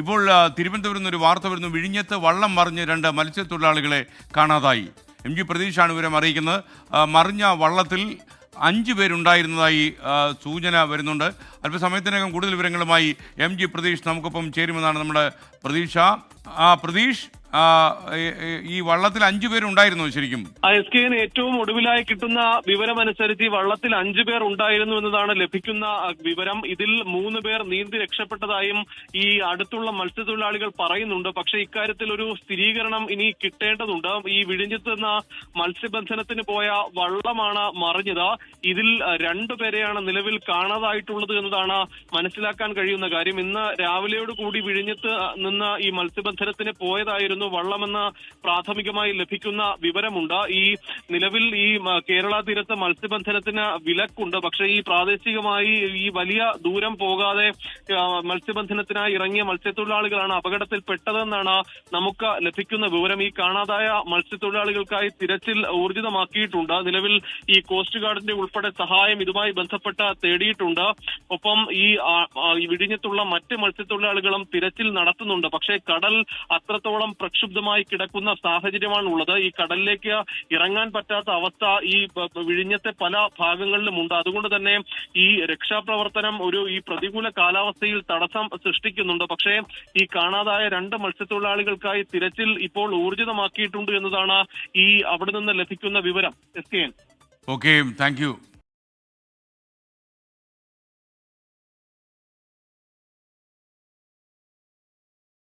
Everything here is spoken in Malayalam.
ഇപ്പോൾ തിരുവനന്തപുരം തിരുവനന്തപുരത്ത് നിന്ന് ഒരു വാർത്ത വരുന്നു. വിഴിഞ്ഞത്ത് വള്ളം മറിഞ്ഞ് രണ്ട് മത്സ്യത്തൊഴിലാളികളെ കാണാതായി. എം ജി പ്രതീഷാണ് വിവരം അറിയിക്കുന്നത്. മറിഞ്ഞ വള്ളത്തിൽ അഞ്ച് പേരുണ്ടായിരുന്നതായി സൂചന വരുന്നുണ്ട്. അല്പസമയത്തിനകം കൂടുതൽ വിവരങ്ങളുമായി എം ജി പ്രതീഷ് നമുക്കൊപ്പം ചേരുമെന്നാണ് നമ്മുടെ പ്രതീക്ഷ. ആ പ്രതീഷ്? ഈ വള്ളത്തിൽ അഞ്ചു പേരുണ്ടായിരുന്നു ശരിക്കും. എസ് കെ ഏറ്റവും ഒടുവിലായി കിട്ടുന്ന വിവരമനുസരിച്ച് ഈ വള്ളത്തിൽ അഞ്ചു പേർ ഉണ്ടായിരുന്നു എന്നതാണ് ലഭിക്കുന്ന വിവരം. ഇതിൽ മൂന്ന് പേർ നീന്തി രക്ഷപ്പെട്ടതായും ഈ അടുത്തുള്ള മത്സ്യത്തൊഴിലാളികൾ പറയുന്നുണ്ട്. പക്ഷേ ഇക്കാര്യത്തിൽ ഒരു സ്ഥിരീകരണം ഇനി കിട്ടേണ്ടതുണ്ട്. ഈ വിഴിഞ്ഞത്ത് നിന്ന് മത്സ്യബന്ധനത്തിന് പോയ വള്ളമാണ് മറിഞ്ഞത്. ഇതിൽ രണ്ടു രണ്ടുപേരെയാണ് നിലവിൽ കാണാതായിട്ടുള്ളത് എന്നതാണ് മനസ്സിലാക്കാൻ കഴിയുന്ന കാര്യം. ഇന്ന് രാവിലെയോടുകൂടി വിഴിഞ്ഞത്ത് നിന്ന് ഈ മത്സ്യബന്ധനത്തിന് പോയതായിരുന്നു വള്ളമെന്ന് പ്രാഥമികമായി ലഭിക്കുന്ന വിവരമുണ്ട്. ഈ നിലവിൽ ഈ കേരള തീരത്ത് മത്സ്യബന്ധനത്തിന് വിലക്കുണ്ട്. പക്ഷേ ഈ പ്രാദേശികമായി ഈ വലിയ ദൂരം പോകാതെ മത്സ്യബന്ധനത്തിനായി ഇറങ്ങിയ മത്സ്യത്തൊഴിലാളികളാണ് അപകടത്തിൽപ്പെട്ടതെന്നാണ് നമുക്ക് ലഭിക്കുന്ന വിവരം. ഈ കാണാതായ മത്സ്യത്തൊഴിലാളികൾക്കായി തിരച്ചിൽ ഊർജിതമാക്കിയിട്ടുണ്ട്. നിലവിൽ ഈ കോസ്റ്റ് ഗാർഡിന്റെ ഉൾപ്പെടെ സഹായം ഇതുമായി ബന്ധപ്പെട്ട് തേടിയിട്ടുണ്ട്. ഒപ്പം ഈ വിഴിഞ്ഞത്തുള്ള മറ്റ് മത്സ്യത്തൊഴിലാളികളും തിരച്ചിൽ നടത്തുന്നുണ്ട്. പക്ഷേ കടൽ അത്രത്തോളം പ്രക്ഷുബ്ധമായി കിടക്കുന്ന സാഹചര്യമാണ് ഉള്ളത് ഈ കടലിലേക്ക് ഇറങ്ങാൻ പറ്റാത്ത അവസ്ഥ ഈ വിഴിഞ്ഞത്തെ പല ഭാഗങ്ങളിലും ഉണ്ട്. അതുകൊണ്ട് തന്നെ ഈ രക്ഷാപ്രവർത്തനം ഒരു ഈ പ്രതികൂല കാലാവസ്ഥയിൽ തടസ്സം സൃഷ്ടിക്കുന്നുണ്ട്. പക്ഷേ ഈ കാണാതായ രണ്ട് മത്സ്യത്തൊഴിലാളികൾക്കായി തിരച്ചിൽ ഇപ്പോൾ ഊർജിതമാക്കിയിട്ടുണ്ട് എന്നതാണ് ഈ അവിടെ നിന്ന് ലഭിക്കുന്ന വിവരം. S K N. Okay thank